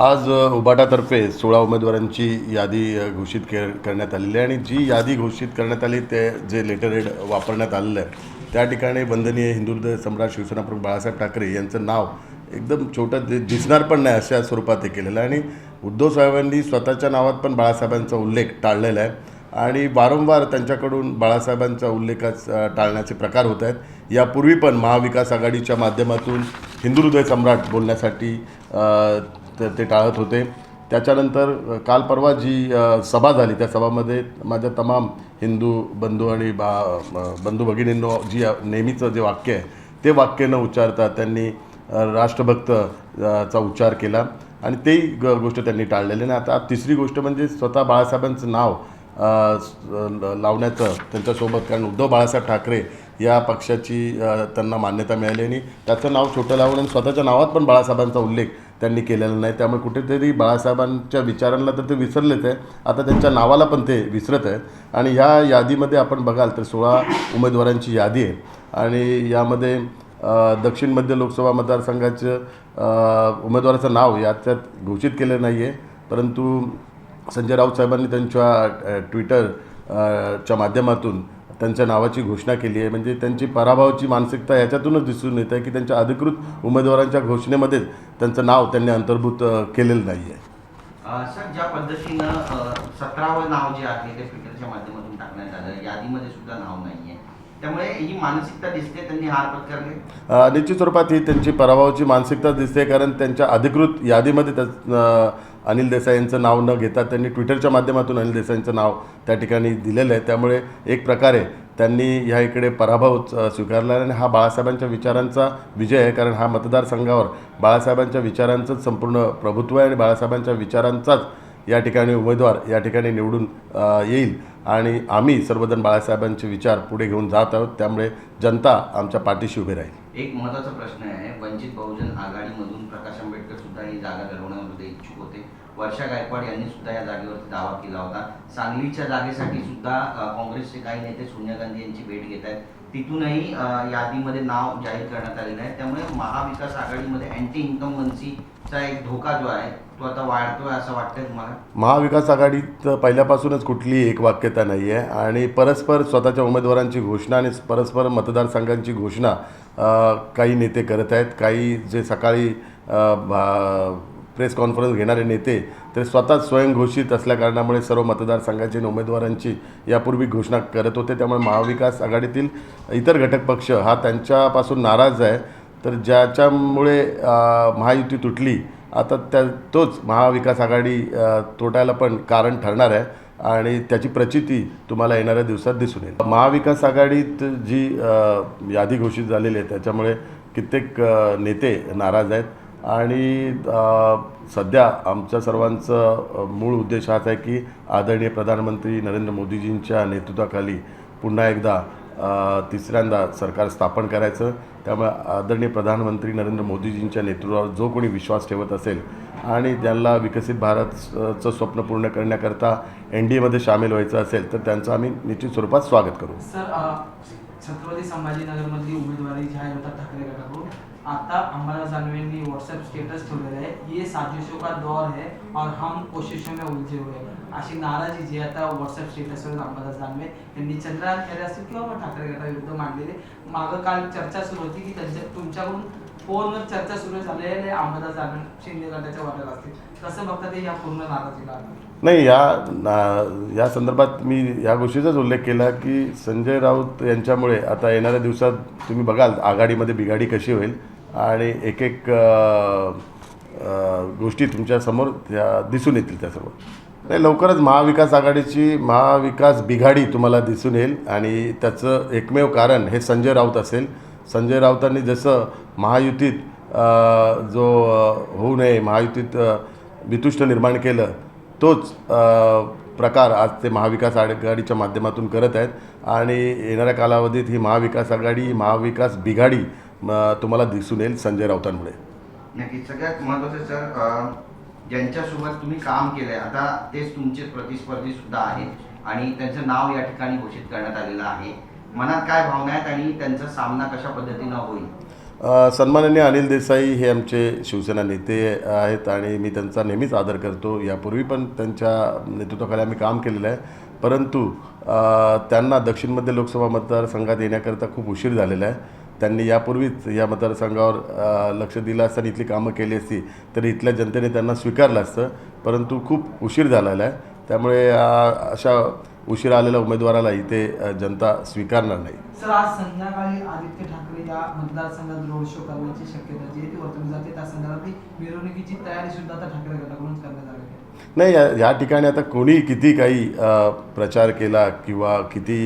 आज उबाटातर्फे सोळा उमेदवारांची यादी घोषित के करण्यात आलेली आहे. आणि जी यादी घोषित करण्यात आली ते जे लेटर हेड वापरण्यात आलेलं आहे त्या ठिकाणी वंदनीय हिंदू हृदय सम्राट शिवसेना प्रमुख बाळासाहेब ठाकरे यांचं नाव एकदम छोटं दि- दिसणार पण नाही अशा स्वरूपात हे केलेलं आहे. आणि उद्धव साहेबांनी स्वतःच्या नावात पण बाळासाहेबांचा उल्लेख टाळलेला आहे. आणि वारंवार त्यांच्याकडून बाळासाहेबांचा उल्लेखाच टाळण्याचे प्रकार होत आहेत. यापूर्वी पण महाविकास आघाडीच्या माध्यमातून हिंदू हृदय सम्राट बोलण्यासाठी ते- ते टाळत होते. त्याच्यानंतर काल परवा जी सभा झाली त्या सभामध्ये माझ्या तमाम हिंदू बंधू आणि बा बंधू भगिनींनो जी नेहमीचं जे वाक्य आहे ते वाक्य न उच्चारता त्यांनी राष्ट्रभक्त चा उच्चार केला. आणि तेही ग गोष्ट त्यांनी टाळलेली आणि आता तिसरी गोष्ट म्हणजे स्वतः बाळासाहेबांचं नाव लावण्याचं त्यांच्यासोबत कारण उद्धव बाळासाहेब ठाकरे या पक्षाची त्यांना मान्यता मिळाली. आणि त्याचं नाव छोटं लावून आणि स्वतःच्या नावात पण बाळासाहेबांचा उल्लेख त्यांनी केलेलं नाही. त्यामुळे कुठेतरी बाळासाहेबांच्या विचारांना तर ते विसरलेच आहे. आता त्यांच्या नावाला पण ते विसरत आहे आणि ह्या यादीमध्ये आपण बघाल तर सोळा उमेदवारांची यादी आहे. आणि यामध्ये दक्षिण मध्य लोकसभा मतदारसंघाचं उमेदवाराचं नाव याच्यात घोषित केलं नाही आहे परंतु संजय राऊत साहेबांनी त्यांच्या ट्विटरच्या ट्विटर च्या माध्यमातून त्यांच्या नावाची घोषणा केली आहे. म्हणजे त्यांची पराभवाची मानसिकता याच्यातूनच दिसून येत आहे की त्यांच्या अधिकृत उमेदवारांच्या घोषणेमध्येच त्यांचं नाव त्यांनी अंतर्भूत केलेलं नाही आहे. सर ज्या पद्धतीनं सतरावं नाव जे आहे ते ट्विटरच्या माध्यमातून टाकण्यात आलं यादीमध्ये सुद्धा नाव नाही आहे त्यामुळे ही मानसिकता दिसते त्यांनी हार पत्करले निश्चित स्वरूपात ही त्यांची पराभवाची मानसिकता दिसते कारण त्यांच्या अधिकृत यादीमध्ये त्या अनिल देसाई यांचं नाव न घेता त्यांनी ट्विटरच्या माध्यमातून अनिल देसाईंचं नाव त्या ठिकाणी दिलेलं आहे. त्यामुळे एक प्रकारे त्यांनी ह्या इकडे पराभव स्वीकारला आहे. आणि हा बाळासाहेबांच्या विचारांचा विजय आहे कारण हा मतदारसंघावर बाळासाहेबांच्या विचारांचंच संपूर्ण प्रभुत्व आहे आणि बाळासाहेबांच्या विचारांचाच या ठिकाणी उमेदवार या ठिकाणी निवडून येईल. आणि आम्ही सर्वजण बाळासाहेबांचे विचार पुढे घेऊन जात आहोत. त्यामुळे जनता आमच्या पाठीशी उभी राहील. एक महत्त्वाचा प्रश्न आहे. वंचित बहुजन आघाडीमधून प्रकाश आंबेडकर सुद्धा ही जागा लढवण्यामध्ये इच्छुक होते. वर्षा गायकवाड यांनी सुद्धा या जागेवरती दावा केला होता. सांगलीच्या जागेसाठी सुद्धा काँग्रेसचे काही नेते सोनिया गांधी यांची भेट घेत आहेत. तिथूनही यादीमध्ये नाव जाहीर करण्यात आलेलं आहे. त्यामुळे महाविकास आघाडीमध्ये अँटी इन्कमन्सीचा एक धोका जो आहे तो आता वाढतोय असं वाटतंय तुम्हाला? महाविकास आघाडीत पहिल्यापासूनच कुठलीही एक वाक्यता नाही आहे आणि परस्पर स्वतःच्या उमेदवारांची घोषणा आणि परस्पर मतदारसंघांची घोषणा काही नेते करत आहेत. काही जे सकाळी भा- प्रेस कॉन्फरन्स घेणारे नेते ते स्वतःच स्वयंघोषित असल्याकारणामुळे सर्व मतदारसंघाची उमेदवारांची यापूर्वी घोषणा करत होते. त्यामुळे महाविकास आघाडीतील इतर घटक पक्ष हा त्यांच्यापासून नाराज आहे. तर ज्याच्यामुळे महायुती तुटली आता त्या तोच महाविकास आघाडी तोटायला पण कारण ठरणार आहे आणि त्याची प्रचिती तुम्हाला येणाऱ्या दिवसात दिसून येईल. महाविकास आघाडीत जी यादी घोषित झालेली आहे त्याच्यामुळे कित्येक नेते नाराज आहेत. आणि सध्या आमच्या सर्वांचं मूळ उद्देश हाच आहे की आदरणीय प्रधानमंत्री नरेंद्र मोदीजींच्या नेतृत्वाखाली पुन्हा एकदा तिसऱ्यांदा सरकार स्थापन करायचं. त्यामुळे आदरणीय प्रधानमंत्री नरेंद्र मोदीजींच्या नेतृत्वावर जो कोणी विश्वास ठेवत असेल आणि ज्यांना विकसित भारतचं स्वप्न पूर्ण करण्याकरता एन डी एमध्ये सामील व्हायचं असेल तर त्यांचं आम्ही निश्चित स्वरूपात स्वागत करू. सर छत्रपती संभाजीनगरमधली उमेदवारी जाहीर होतात ठाकरे गटाकडून. आता अंबाला जानवेंनी व्हाट्सएप स्टेटस ठेवलेलं आहे. ये साजिशों का दौर है और हम कोशिशों में उलझे हुए अशी नाराजी जी आता व्हॉट्सअप स्टेटसवर अंबादास दानवे यांनी चंद्रकांत खैरे असतील किंवा मग ठाकरे गटाविरुद्ध मांडलेले. मागं काल चर्चा सुरू होती की त्यांच्या तुमच्याकडून फोनवर चर्चा सुरू झालेली आहे. अंबादास शिंदे गटाच्या वाट्यात असतील. कसं बघता ते या पूर्ण नाराजीला नाही या ना- या संदर्भात मी या गोष्टीचाच उल्लेख केला की संजय राऊत यांच्यामुळे आता येणाऱ्या दिवसात तुम्ही बघाल आघाडीमध्ये बिघाडी कशी होईल. आणि एक एक गोष्टी तुमच्यासमोर त्या दिसून येतील त्या सर्व. नाही लवकरच महाविकास आघाडीची महाविकास बिघाडी तुम्हाला दिसून येईल. आणि त्याचं एकमेव कारण हे संजय राऊत असेल. संजय राऊतांनी जसं महायुतीत जो होऊ नये महायुतीत वितुष्ट निर्माण केलं तोच प्रकार आज ते महाविकास आघाडीच्या माध्यमातून करत आहेत. आणि येणाऱ्या कालावधीत ही महाविकास आघाडी महाविकास बिघाडी तुम्हाला दिसून येईल संजय राऊतांमुळे. नक्की सगळ्यात महत्वाचं सर ज्यांच्यासोबत तुम्ही काम केलंय आता तेच तुमचे प्रतिस्पर्धी सुद्धा आहेत आणि त्यांचं नाव या ठिकाणी घोषित करण्यात आलेलं आहे. मनात काय भावना आहेत आणि त्यांचा सामना कशा पद्धतीनं होईल? सन्माननीय अनिल देसाई हे आमचे शिवसेना नेते आहेत आणि मी त्यांचा नेहमीच आदर करतो. यापूर्वी पण त्यांच्या नेतृत्वाखाली आम्ही काम केलेलं आहे. परंतु त्यांना दक्षिणमध्ये लोकसभा मतदारसंघात येण्याकरता खूप उशीर झालेला आहे. त्यांनी यापूर्वीच या मतदारसंघावर लक्ष दिलं असतं आणि इथली कामं केली असती तर इथल्या जनतेने त्यांना स्वीकारलं असतं. परंतु खूप उशीर झालेला आहे. त्यामुळे अशा उशीर आलेल्या उमेदवाराला इथे जनता स्वीकारणार नाही. सर आज संध्याकाळी आदित्य ठाकरे या मतदारसंघात रोड शो करण्याची शक्यता जी आहे ती वर्तवली जाते. त्या संदर्भातली मिरवणुकीची तयारी सुद्धा आता ठाकरे गटाकडून करण्यात आली नाही या या ठिकाणी आता कोणी किती काही प्रचार केला किंवा किती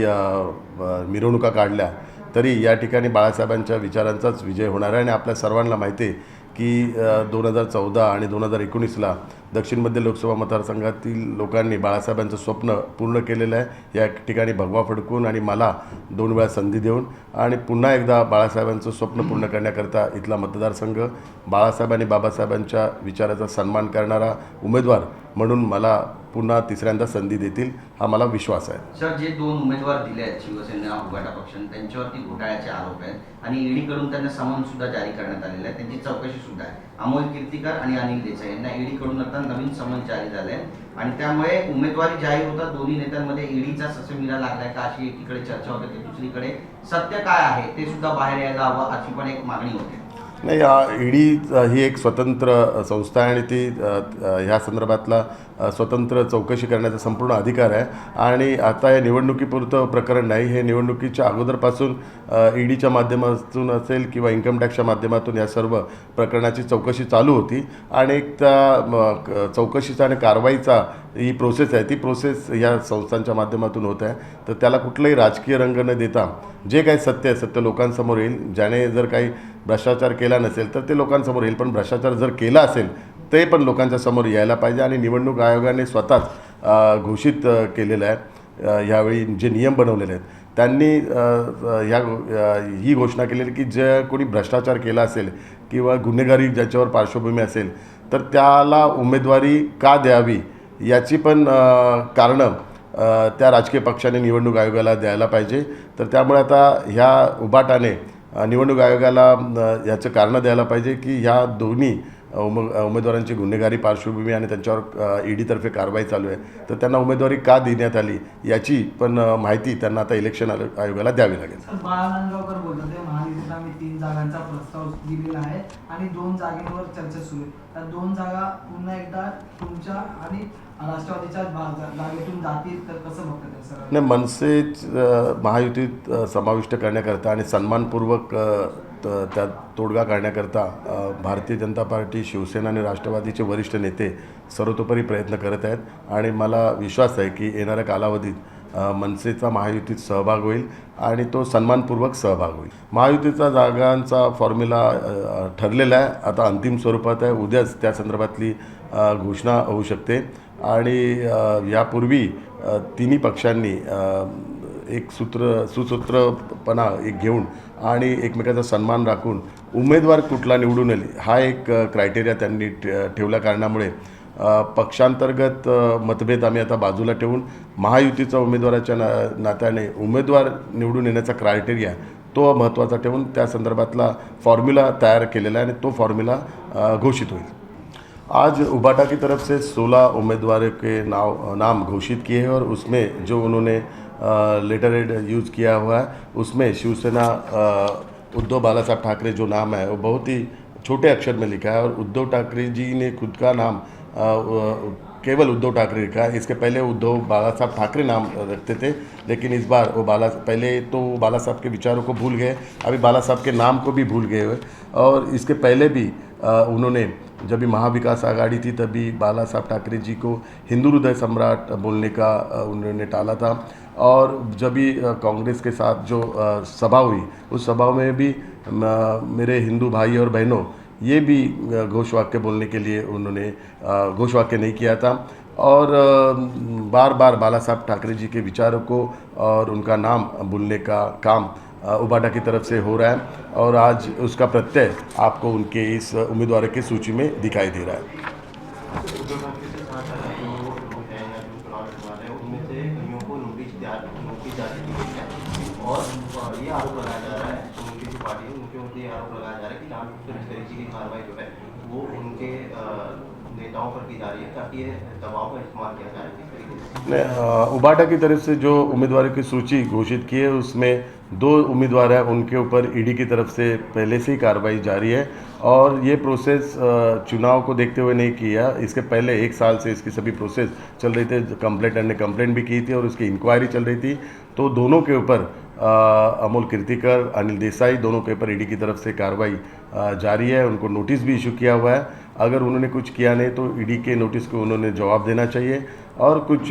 मिरवणुका काढल्या तरी या ठिकाणी बाळासाहेबांच्या विचारांचाच विजय होणार आहे. आणि आपल्या सर्वांना माहिती आहे की दोन हजार चौदा आणि दोन हजार एकोणीसला दक्षिण मध्य लोकसभा मतदारसंघातील लोकांनी बाळासाहेबांचं स्वप्न पूर्ण केलेलं आहे. या ठिकाणी भगवा फडकून आणि मला दोन वेळा संधी देऊन आणि पुन्हा एकदा बाळासाहेबांचं स्वप्न पूर्ण करण्याकरता इथला मतदारसंघ बाळासाहेब आणि बाबासाहेबांच्या विचाराचा सन्मान करणारा उमेदवार म्हणून मला पुन्हा तिसऱ्यांदा संधी देतील हा मला विश्वास आहे. सर जे दोन उमेदवार दिले आहेत शिवसेना उघाटा पक्षाने त्यांच्यावरती घोटाळ्याचे आरोप आहेत आणि ईडीकडून त्यांना समन सुद्धा जारी करण्यात आलेला आहे. त्यांची चौकशी सुद्धा आहे. अमोल कीर्तिकर आणि अनिल देसाई यांना ईडीकडून आता नवीन समन जारी झाले आणि त्यामुळे उमेदवारी जाहीर होता दोन्ही नेत्यांमध्ये ईडीचा ससेमिरा लागलाय का अशी एकीकडे चर्चा होते तर दुसरीकडे सत्य काय आहे ते सुद्धा बाहेर यायला हवं अशी पण एक मागणी होते. नाही ईडी ही एक स्वतंत्र संस्था आहे आणि ती ह्या संदर्भातला स्वतंत्र चौकशी करण्याचा संपूर्ण अधिकार आहे. आणि आता हे निवडणुकीपुरतं प्रकरण नाही. हे निवडणुकीच्या अगोदरपासून ईडीच्या माध्यमातून असेल किंवा इन्कम टॅक्सच्या माध्यमातून या सर्व प्रकरणाची चौकशी चालू होती. आणि एक त्या म, क- चौकशीचा आणि कारवाईचा ही प्रोसेस आहे. ती प्रोसेस या संस्थांच्या माध्यमातून होत आहे. तर त्याला कुठलंही राजकीय रंग न देता जे काही सत्य आहे सत्य लोकांसमोर येईल. ज्याने जर काही भ्रष्टाचार केला नसेल तर ते लोकांसमोर येईल. पण भ्रष्टाचार जर केला असेल ते पण लोकांच्या समोर यायला पाहिजे आणि निवडणूक आयोगाने स्वतःच घोषित केलेलं आहे. यावेळी जे नियम बनवलेले आहेत त्यांनी ह्या ही घोषणा केलेली की जे कोणी भ्रष्टाचार केला असेल किंवा गुन्हेगारी ज्याच्यावर पार्श्वभूमी असेल तर त्याला उमेदवारी का द्यावी याची पण कारणं त्या राजकीय पक्षाने निवडणूक आयोगाला द्यायला पाहिजे. तर त्यामुळे आता ह्या उबाटाने निवडणूक आयोगाला याचं कारणं द्यायला पाहिजे की ह्या दोन्ही उम उमेदवारांची गुन्हेगारी पार्श्वभूमी आणि त्यांच्यावर ईडीतर्फे कारवाई चालू आहे. तर त्यांना उमेदवारी का देण्यात आली याची पण माहिती त्यांना आता इलेक्शन आयो- आयोगाला द्यावी लागेल. सर बाळा नांदगावकर बोलतात ते महायुतीत आम्ही तीन जागांचा प्रस्ताव दिलेला आहे आणि दोन जागेवर चर्चा सुरू आहे. त्या दोन जागा पुन्हा एकदा तुमच्या आणि राष्ट्रवादीच्या जागेतून जातील तर कसं बघतात सर? नाही मनसे महायुतीत समाविष्ट करण्याकरता आणि सन्मानपूर्वक तर त्यात तोडगा काढण्याकरता भारतीय जनता पार्टी शिवसेना आणि राष्ट्रवादीचे वरिष्ठ नेते सर्वतोपरी प्रयत्न करत आहेत. आणि मला विश्वास आहे की येणाऱ्या कालावधीत मनसेचा महायुतीत सहभाग होईल आणि तो सन्मानपूर्वक सहभाग होईल. महायुतीचा जागांचा फॉर्म्युला ठरलेला आहे. आता अंतिम स्वरूपात आहे. उद्याच त्या संदर्भातली घोषणा होऊ शकते. आणि यापूर्वी तिन्ही पक्षांनी एक सूत्र सुसूत्रपणा एक घेऊन आणि एकमेकाचा सन्मान राखून उमेदवार कुठला निवडून येईल हा एक क्रायटेरिया त्यांनी ठे- ठेवल्या कारणामुळे पक्षांतर्गत मतभेद आम्ही आता बाजूला ठेवून महायुतीचा उमेदवाराच्या ना नात्याने उमेदवार निवडून येण्याचा क्रायटेरिया तो महत्त्वाचा ठेवून त्या संदर्भातला फॉर्म्युला तयार केलेला आहे आणि तो फॉर्म्युला घोषित होईल. आज उबाटा की तरफ से 16 उम्मीदवारों के नाव नाम घोषित किए हैं और उसमें जो उन्होंने लेटर एड यूज़ किया हुआ है। उसमें शिवसेना उद्धव बाला साहब ठाकरे जो नाम है वो बहुत ही छोटे अक्षर में लिखा है और उद्धव ठाकरे जी ने खुद का नाम अ, केवल उद्धव ठाकरे लिखा है। इसके पहले उद्धव बाला साहब ठाकरे नाम रखते थे लेकिन इस बार वो बाला पहले तो बाला साहब के विचारों को भूल गए अभी बाला साहब के नाम को भी भूल गए हुए। और इसके पहले भी अ, उन्होंने जब भी महाविकास आघाड़ी थी तभी बाला साहब ठाकरे जी को हिंदू हृदय सम्राट बोलने का उन्होंने टाला था। और जब भी कांग्रेस के साथ जो सभा हुई उस सभा में भी मेरे हिंदू भाई और बहनों ये भी अ, घोषवाक्य बोलने के लिए उन्होंने अ, घोषवाक्य नहीं किया था। और बार बार बाला साहब ठाकरे जी के विचारों को और उनका नाम बोलने का काम उबाडा की तरफ़ से हो रहा है और आज उसका प्रत्यय आपको उनके इस उम्मीदवारों की सूची में दिखाई दे रहा है। मुख्य और ये आरोप लगाया जा रहा है उनकी जो पार्टी है उनके ऊपर ये आरोप लगाया जा रहा है कि राम की कार्रवाई जो है वो उनके उबाटा की तरफ़ से जो उम्मीदवारों की सूची घोषित की है, उसमें दो उम्मीदवार हैं, उनके ऊपर ईडी की तरफ़ से पहले से ही कार्रवाई जारी है। और ये प्रोसेस चुनाव को देखते हुए नहीं किया, इसके पहले एक साल से इसकी सभी प्रोसेस चल रही थी कंप्लेंटर ने कंप्लेंट भी की थी और उसकी इंक्वायरी चल रही थी। तो दोनों के ऊपर अमोल कीर्तिकर, अनिल देसाई, दोनों के ऊपर ईडी की तरफ़ से कार्रवाई जारी है। उनको नोटिस भी इशू किया हुआ है। अगर उन्होंने कुछ किया नहीं तो ईडी के नोटिस को उन्होंने जवाब देना चाहिए। और कुछ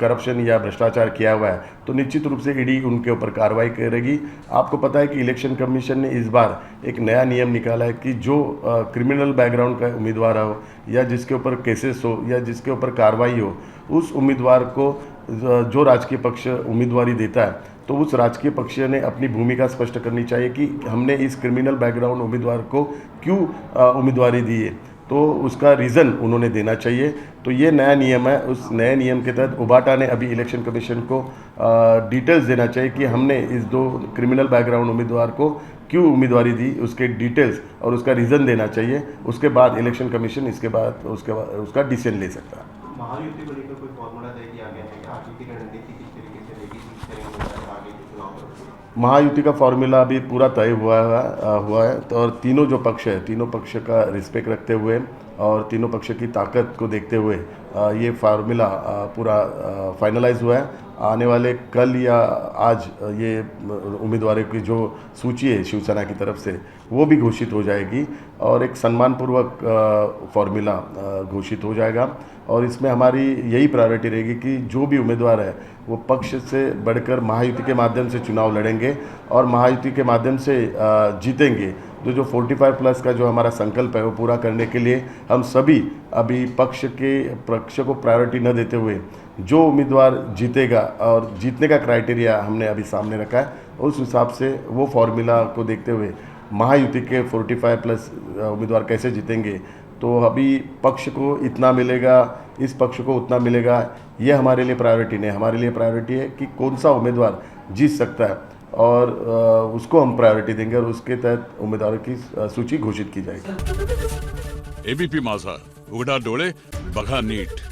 करप्शन या भ्रष्टाचार किया हुआ है तो निश्चित रूप से ईडी उनके ऊपर कार्रवाई करेगी। आपको पता है कि इलेक्शन कमीशन ने इस बार एक नया नियम निकाला है कि जो क्रिमिनल बैकग्राउंड का उम्मीदवार हो, या जिसके ऊपर केसेस हो, या जिसके ऊपर कार्रवाई हो, उस उम्मीदवार को जो राजकीय पक्ष उम्मीदवारी देता है तो उस राजकीय पक्ष ने अपनी भूमिका स्पष्ट करनी चाहिए कि हमने इस क्रिमिनल बैकग्राउंड उम्मीदवार को क्यों उम्मीदवारी दी है। तो उसका रीज़न उन्होंने देना चाहिए। तो ये नया नियम है। उस नए नियम के तहत उबाटा ने अभी इलेक्शन कमीशन को डिटेल्स देना चाहिए कि हमने इस दो क्रिमिनल बैकग्राउंड उम्मीदवार को क्यों उम्मीदवारी दी, उसके डिटेल्स और उसका रीज़न देना चाहिए। उसके बाद इलेक्शन कमीशन इसके बाद, उसके बाद, उसका डिसीज़न ले सकता है। महायुति का फॉर्मूला अभी पूरा तय हुआ है हुआ है। तो और तीनों जो पक्ष है, तीनों पक्ष का रिस्पेक्ट रखते हुए और तीनों पक्ष की ताकत को देखते हुए ये फार्मूला पूरा फाइनलाइज हुआ है। आने वाले कल या आज ये उम्मीदवारों की जो सूची है शिवसेना की तरफ़ से, वो भी घोषित हो जाएगी और एक सम्मानपूर्वक फॉर्मूला घोषित हो जाएगा। और इसमें हमारी यही प्रायोरिटी रहेगी कि जो भी उम्मीदवार है, वो पक्ष से बढ़कर महायुति के माध्यम से चुनाव लड़ेंगे और महायुति के माध्यम से जीतेंगे। जो जो 45 प्लस का जो हमारा संकल्प है, वो पूरा करने के लिए हम सभी अभी पक्ष के पक्ष को प्रायोरिटी न देते हुए जो उम्मीदवार जीतेगा और जीतने का क्राइटेरिया हमने अभी सामने रखा है, उस हिसाब से वो फॉर्मूला को देखते हुए महायुति के 45 प्लस उम्मीदवार कैसे जीतेंगे तो अभी पक्ष को इतना मिलेगा, इस पक्ष को उतना मिलेगा, ये हमारे लिए प्रायोरिटी नहीं हमारे लिए प्रायोरिटी है कि कौन सा उम्मीदवार जीत सकता है और उसको हम प्रायोरिटी देंगे और उसके तहत उम्मीदवारों की सूची घोषित की जाएगी। एबीपी माझा, उघडा डोळे, बघा नीट।